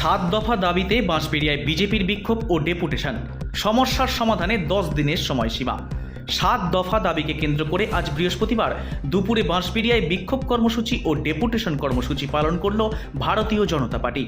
সাত দফা দাবিতে বাঁশবেড়িয়ায় বিজেপির বিক্ষোভ ও ডেপুটেশন। সমস্যার সমাধানে দশ দিনের সময়সীমা। সাত দফা দাবিকে কেন্দ্র করে আজ বৃহস্পতিবার দুপুরে বাঁশবেড়িয়ায় বিক্ষোভ কর্মসূচি ও ডেপুটেশন কর্মসূচি পালন করল ভারতীয় জনতা পার্টি।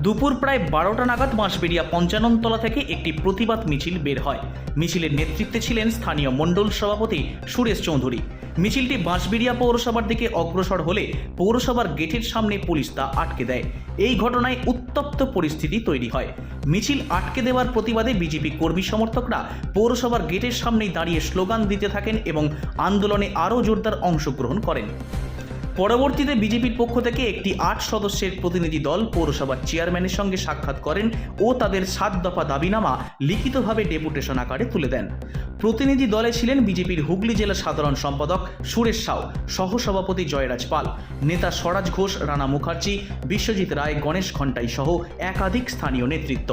দুপুর প্রায় বারোটা নাগাদ বাঁশবেড়িয়া পঞ্চাননতলা থেকে একটি প্রতিবাদ মিছিল বের হয়। মিছিলের নেতৃত্বে ছিলেন স্থানীয় মণ্ডল সভাপতি সুরেশ চৌধুরী। মিছিলটি বাঁশবেড়িয়া পৌরসভার দিকে অগ্রসর হলে পৌরসভার গেটের সামনে পুলিশ তা আটকে দেয়। এই ঘটনায় উত্তপ্ত পরিস্থিতি তৈরি হয়। মিছিল আটকে দেওয়ার প্রতিবাদে বিজেপি কর্মী সমর্থকরা পৌরসভার গেটের সামনেই দাঁড়িয়ে স্লোগান দিতে থাকেন এবং আন্দোলনে আরও জোরদার অংশগ্রহণ করেন। পরবর্তীতে বিজেপির পক্ষ থেকে একটি আট সদস্যের প্রতিনিধি দল পৌরসভার চেয়ারম্যানের সঙ্গে সাক্ষাৎ করেন ও তাদের সাত দফা দাবিনামা লিখিতভাবে ডেপুটেশন আকারে তুলে দেন। প্রতিনিধি দলে ছিলেন বিজেপির হুগলি জেলা সাধারণ সম্পাদক সুরেশ সাউ, সহসভাপতি জয়রাজ পাল, নেতা স্বরাজ ঘোষ, রানা মুখার্জি, বিশ্বজিৎ রায়, গণেশ ঘণ্টাই সহ একাধিক স্থানীয় নেতৃত্ব।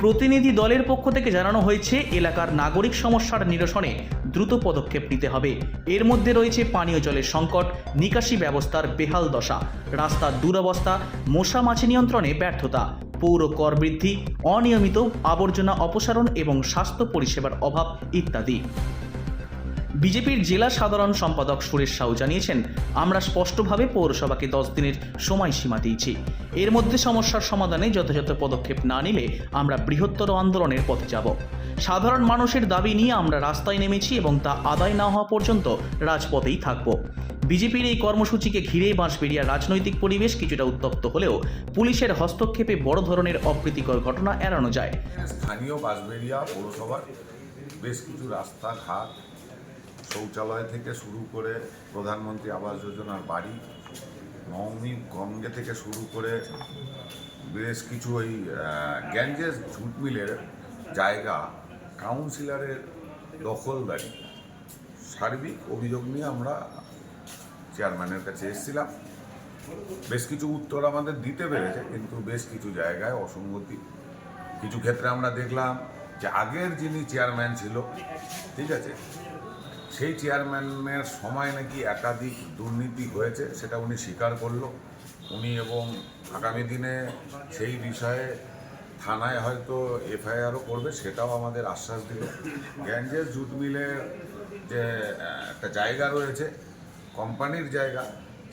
প্রতিনিধি দলের পক্ষ থেকে জানানো হয়েছে, এলাকার নাগরিক সমস্যার নিরসনে দ্রুত পদক্ষেপ নিতে হবে। এর মধ্যে রয়েছে পানীয় জলের সংকট, নিকাশি ব্যবস্থার বেহাল দশা, রাস্তার দুরবস্থা, মশা মাছি নিয়ন্ত্রণে ব্যর্থতা। পৌর কর বৃদ্ধি, অনিয়মিত আবর্জনা অপসারণ এবং স্বাস্থ্য পরিষেবার অভাব ইত্যাদি। বিজেপির জেলা সাধারণ সম্পাদক সুরেশ সাউ জানিয়েছেন, আমরা স্পষ্টভাবে পৌরসভাকে দশ দিনের সময়সীমা দিয়েছি। এর মধ্যে সমস্যার সমাধানে যথাযথ পদক্ষেপ না নিলে আমরা বৃহত্তর আন্দোলনের পথে যাব। সাধারণ মানুষের দাবি নিয়ে আমরা রাস্তায় নেমেছি এবং তা আদায় না হওয়া পর্যন্ত রাজপথেই থাকব। বিজেপির এই কর্মসূচিকে ঘিরে বাঁশবেড়িয়ার রাজনৈতিক পরিবেশ কিছুটা উত্তপ্ত হলেও পুলিশের হস্তক্ষেপে বড় ধরনের অপ্রীতিকর ঘটনা এড়ানো যায়। স্থানীয় বাঁশবেড়িয়া পৌরসভার বেশ কিছু রাস্তাঘাট শৌচালয় থেকে শুরু করে প্রধানমন্ত্রী আবাস যোজনার বাড়ি নবমী গঙ্গে থেকে শুরু করে বেশ কিছু ওই গ্যাঞ্জেস ঝুট মিলের জায়গা কাউন্সিলরের দখলদারি সার্বিক অভিযোগ নিয়ে আমরা চেয়ারম্যানের কাছে এসেছিলাম। বেশ কিছু উত্তর আমাদের দিতে পেরেছে, কিন্তু বেশ কিছু জায়গায় অসঙ্গতি। কিছু ক্ষেত্রে আমরা দেখলাম যে আগের যিনি চেয়ারম্যান ছিল, ঠিক আছে, সেই চেয়ারম্যানের সময় নাকি একাধিক দুর্নীতি হয়েছে, সেটা উনি স্বীকার করল। উনি এবং আগামী দিনে সেই বিষয়ে থানায় হয়তো এফআইআরও করবে, সেটাও আমাদের আশ্বাস দিল। গ্যাঞ্জেস জুট মিলের যে একটা জায়গা রয়েছে, কোম্পানির জায়গা,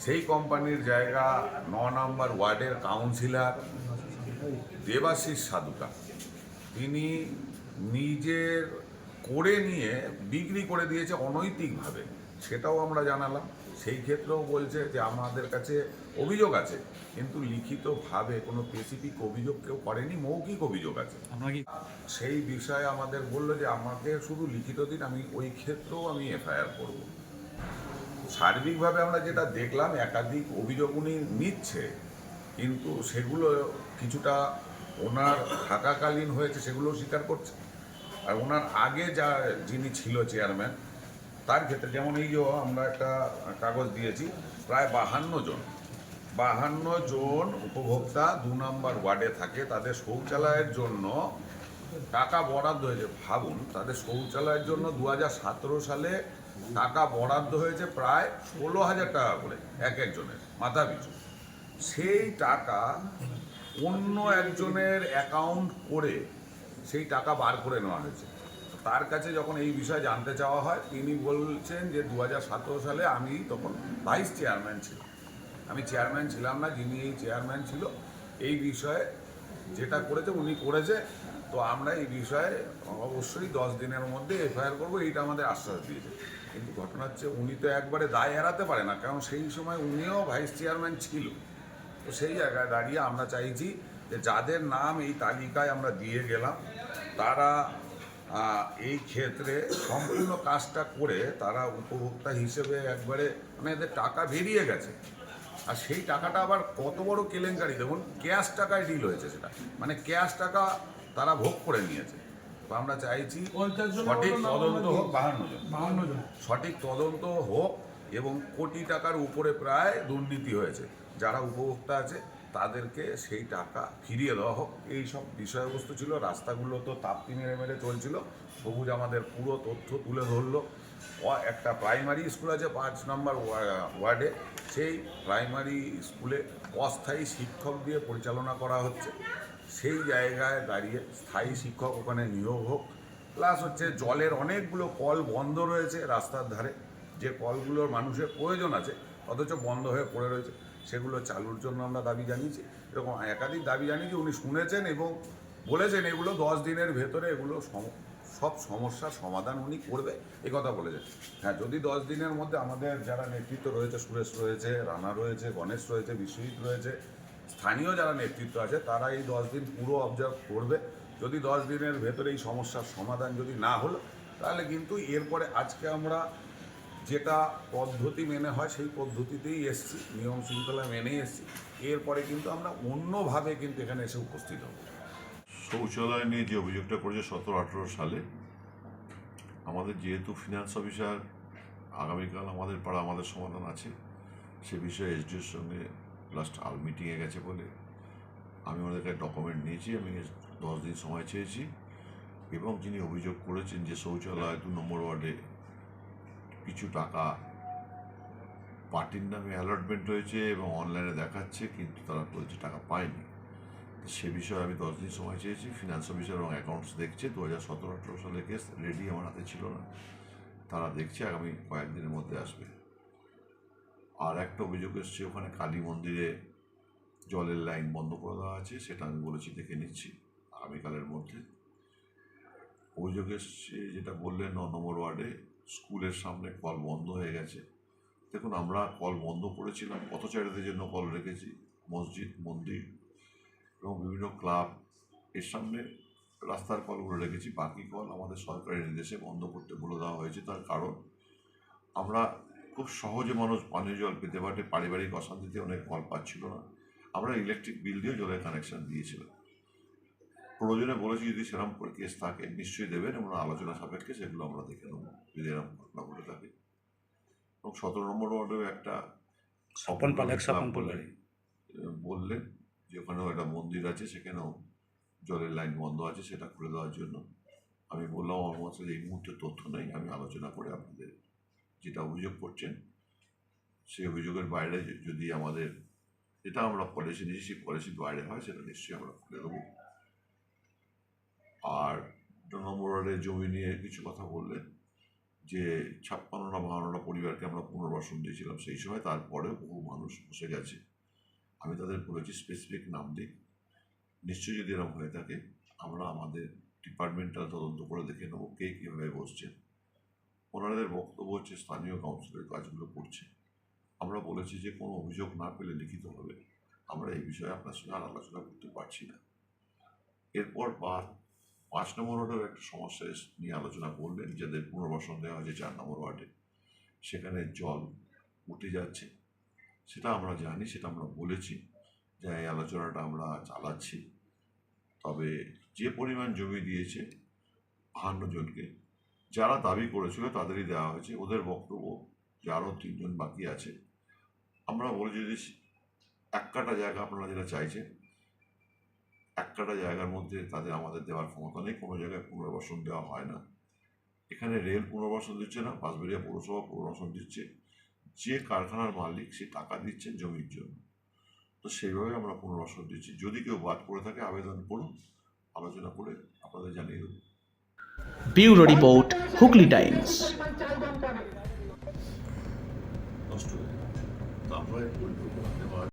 সেই কোম্পানির জায়গা ন নম্বর ওয়ার্ডের কাউন্সিলর দেবাশিস সাধুকা। তিনি নিজের করে নিয়ে বিক্রি করে দিয়েছে অনৈতিকভাবে, সেটাও আমরা জানালাম। সেই ক্ষেত্রেও বলছে যে আমাদের কাছে অভিযোগ আছে কিন্তু লিখিতভাবে কোনো স্পেসিফিক অভিযোগ কেউ করেনি মৌখিক অভিযোগ আছে। সেই বিষয়ে আমাদের বলল যে আমাকে শুধু লিখিত দিন আমি ওই ক্ষেত্রেও আমি এফআইআর করব। সার্বিকভাবে আমরা যেটা দেখলাম একাধিক অভিযোগ উনি নিচ্ছে কিন্তু সেগুলো কিছুটা ওনার থাকাকালীন হয়েছে সেগুলো স্বীকার করছে। আর ওনার আগে যা যিনি ছিল চেয়ারম্যান তার ক্ষেত্রে যেমন এই যে আমরা একটা কাগজ দিয়েছি, প্রায় বাহান্ন জন। বাহান্ন জন উপভোক্তা দু নম্বর ওয়ার্ডে থাকে। তাদের শৌচালয়ের জন্য টাকা বরাদ্দ হয়েছে। ভাবুন, তাদের শৌচালয়ের জন্য দু হাজার সতেরো সালে টাকা বরাদ্দ হয়েছে প্রায় ষোলো হাজার টাকা করে এক একজনের, মাথা পিছু। সেই টাকা অন্য একজনের অ্যাকাউন্ট করে সেই টাকা বার করে নেওয়া হয়েছে। তার কাছে যখন এই বিষয়ে জানতে চাওয়া হয়, তিনি বলছেন যে দু হাজার সতেরো সালে আমি তখন ভাইস চেয়ারম্যান ছিলাম। আমি চেয়ারম্যান ছিলাম না, যিনি এই চেয়ারম্যান ছিল, এই বিষয়ে যেটা করেছে উনি করেছে। তো আমরা এই বিষয়ে অবশ্যই দশ দিনের মধ্যে এফআইআর করব, এইটা আমাদের আশ্বাস দিয়েছে। কিন্তু ঘটনা হচ্ছে, উনি তো একবারে দায় এড়াতে পারে না, কারণ সেই সময় উনিও ভাইস চেয়ারম্যান ছিল। তো সেই জায়গায় দাঁড়িয়ে আমরা চাইছি যে যাদের নাম এই তালিকায় আমরা দিয়ে গেলাম, তারা এই ক্ষেত্রে সম্পূর্ণ কাজটা করে তারা উপভোক্তা হিসেবে একবারে মানে এদের টাকা বেরিয়ে গেছে। আর সেই টাকাটা আবার কত বড় কেলেঙ্কারি দেখুন ক্যাশ টাকায় ডিল হয়েছে সেটা। মানে ক্যাশ টাকা তারা ভোগ করে নিয়েছে। তো আমরা চাইছি সঠিক তদন্ত হোক বাহান্ন জন। বাহান্ন জন। সঠিক তদন্ত হোক এবং কোটি টাকার উপরে প্রায় দুর্নীতি হয়েছে। যারা উপভোক্তা আছে তাদেরকে সেই টাকা ফিরিয়ে দেওয়া হোক। এই সব বিষয়বস্তু ছিল, রাস্তাগুলো তো তাপ্তি মেরে মেরে চলছিল। সবুজ আমাদের পুরো তথ্য তুলে ধরলো। একটা প্রাইমারি স্কুল আছে পাঁচ নম্বর ওয়া- ওয়ার্ডে। সেই প্রাইমারি স্কুলে অস্থায়ী শিক্ষক দিয়ে পরিচালনা করা হচ্ছে। সেই জায়গায় দাঁড়িয়ে স্থায়ী শিক্ষক ওখানে নিয়োগ হোক। প্লাস হচ্ছে জলের অনেকগুলো কল বন্ধ রয়েছে রাস্তার ধারে। যে কলগুলোর মানুষের প্রয়োজন আছে, অথচ বন্ধ হয়ে পড়ে রয়েছে। সেগুলো চালুর জন্য আমরা দাবি জানিয়েছি। এরকম একাধিক দাবি জানিয়েছি, উনি শুনেছেন এবং বলেছেন এগুলো দশ দিনের ভেতরে এগুলো সব সমস্যার সমাধান উনি করবে। এই কথা বলেছেন। হ্যাঁ যদি দশ দিনের মধ্যে আমাদের যারা নেতৃত্ব রয়েছে, সুরেশ রয়েছে, রানা রয়েছে, গণেশ রয়েছে, বিশ্বজিৎ রয়েছে, স্থানীয় যারা নেতৃত্ব আছে, তারা এই দশ দিন পুরো অবজার্ভ করবে। যদি দশ দিনের ভেতরে এই সমস্যার সমাধান যদি না হলো, তাহলে কিন্তু এরপরে আজকে আমরা যেটা পদ্ধতি মেনে হয়, সেই পদ্ধতিতেই এসছি। নিয়ম শৃঙ্খলা মেনেই এসছি। এরপরে কিন্তু আমরা অন্যভাবে কিন্তু এখানে এসে উপস্থিত হব। শৌচালয় নিয়ে যে অভিযোগটা করেছে সতেরো, আঠেরো সালে, আমাদের যেহেতু ফিনান্স অফিসার আগামীকাল আমাদের পাড়া আমাদের সমাধান আছে। সে বিষয়ে এসডিওর সঙ্গে লাস্ট আর মিটিংয়ে গেছে বলে আমি ওদের কাছে ডকুমেন্ট নিয়েছি, আমি দশ দিন সময় চেয়েছি। এবং যিনি অভিযোগ করেছেন যে শৌচালয় দু নম্বর ওয়ার্ডে কিছু টাকা পার্টির নামে অ্যালটমেন্ট হয়েছে এবং অনলাইনে দেখাচ্ছে, কিন্তু তারা বলছে টাকা পায়নি। সে বিষয়ে আমি দশ দিন সময় চেয়েছি। ফিনান্স অফিসার এবং অ্যাকাউন্টস দেখছে। দু হাজার সতেরো, আঠেরো সালের কেস রেডি আমার হাতে ছিল না। তারা দেখছে, আগামী কয়েকদিনের মধ্যে আসবে। আর একটা অভিযোগ এসছে, ওখানে কালী মন্দিরে জলের লাইন বন্ধ করে দেওয়া আছে, সেটা আমি বলেছি, দেখে নিচ্ছি আগামীকালের মধ্যে। অভিযোগ এসছে, যেটা বললেন ন নম্বর ওয়ার্ডে স্কুলের সামনে কল বন্ধ হয়ে গেছে। দেখুন, আমরা কল বন্ধ করেছিলাম, পথচারীদের জন্য কল রেখেছি, মসজিদ, মন্দির এবং বিভিন্ন ক্লাব। এর সামনে রাস্তার কলগুলো রেখেছি, বাকি কল আমাদের সরকারি নির্দেশে বন্ধ করতে বলে দেওয়া হয়েছে। তার কারণ, আমরা খুব সহজে মানুষ পানীয় জল পেতে পারে পারিবারিক অশান্তিতে অনেক কল পাচ্ছিল না। আমরা ইলেকট্রিক বিল দিয়ে জলের কানেকশন দিয়েছিলাম। প্রয়োজনে বলেছি যদি সেরকম করে কেস থাকে নিশ্চয়ই দেবেন আমরা আলোচনা সাপেক্ষে সেগুলো আমরা দেখে নেব যদি এরকম ঘটনা ঘটে থাকে। এবং সতেরো নম্বর ওয়ার্ডেও একটা স্বপন পালেক, স্বপন পালেক। বললেন যে ওখানেও একটা মন্দির আছে সেখানেও জলের লাইন বন্ধ আছে সেটা খুলে দেওয়ার জন্য। আমি বললাম আমার কাছে এই মুহূর্তে তথ্য নেই আমি আলোচনা করে আপনাদের যেটা অভিযোগ করছেন সেই অভিযোগের বাইরে যদি আমাদের যেটা আমরা পলিসি নিয়েছি সেই পলিসির বাইরে হয় সেটা নিশ্চয়ই আমরা খুলে দেবো। আর ওয়ার্ডে জমি নিয়ে কিছু কথা বললেন যে ছাপ্পান্নটা, বাহান্নটা পরিবারকে আমরা পুনর্বাসন দিয়েছিলাম সেই সময়, তারপরেও বহু মানুষ বসে গেছে। আমি তাদের বলেছি স্পেসিফিক নাম দিই নিশ্চয়ই যদি এরকম হয়ে থাকে, আমরা আমাদের ডিপার্টমেন্টাল তদন্ত করে দেখে নেব কে কীভাবে বসছেন ওনাদের বক্তব্য হচ্ছে, স্থানীয় কাউন্সিলের কাজগুলো করছে। আমরা বলেছি যে, কোনো অভিযোগ না পেলে লিখিত হবে। আমরা এই বিষয়ে আপনার সঙ্গে আর আলোচনা করতে পারছি না। এরপর বা পাঁচ নম্বর ওয়ার্ডের একটা সমস্যা নিয়ে আলোচনা করলেন যাদের পুনর্বাসন দেওয়া হয়েছে চার নম্বর ওয়ার্ডে সেখানে জল উঠে যাচ্ছে। সেটা আমরা জানি, সেটা আমরা বলেছি যে এই আলোচনাটা আমরা চালাচ্ছি। তবে যে পরিমাণ জমি দিয়েছে, বাহান্ন জনকে, যারা দাবি করেছিল তাদেরই দেওয়া হয়েছে। ওদের বক্তব্য যে আরও তিনজন বাকি আছে। আমরা বলি যদি এক কাটা জায়গা আপনারা যেটা চাইছেন এক কাটা জায়গার মধ্যে তাদের আমাদের দেওয়ার ক্ষমতা নেই কোনো জায়গায় পুনর্বাসন দেওয়া হয় না। এখানে রেল পুনর্বাসন দিচ্ছে না বাঁশবেড়িয়া পৌরসভা পুনর্বাসন দিচ্ছে। যে কারখানার মালিক সে টাকা দিচ্ছেন জমির জন্য। তো সেইভাবে আমরা পুনর্বাসন দিচ্ছি। যদি কেউ বাদ পড়ে থাকে আবেদন করুন আলোচনা করে আপনাদের জানিয়ে দেবো। Bureau report Hooghly times. নষ্ট হয়ে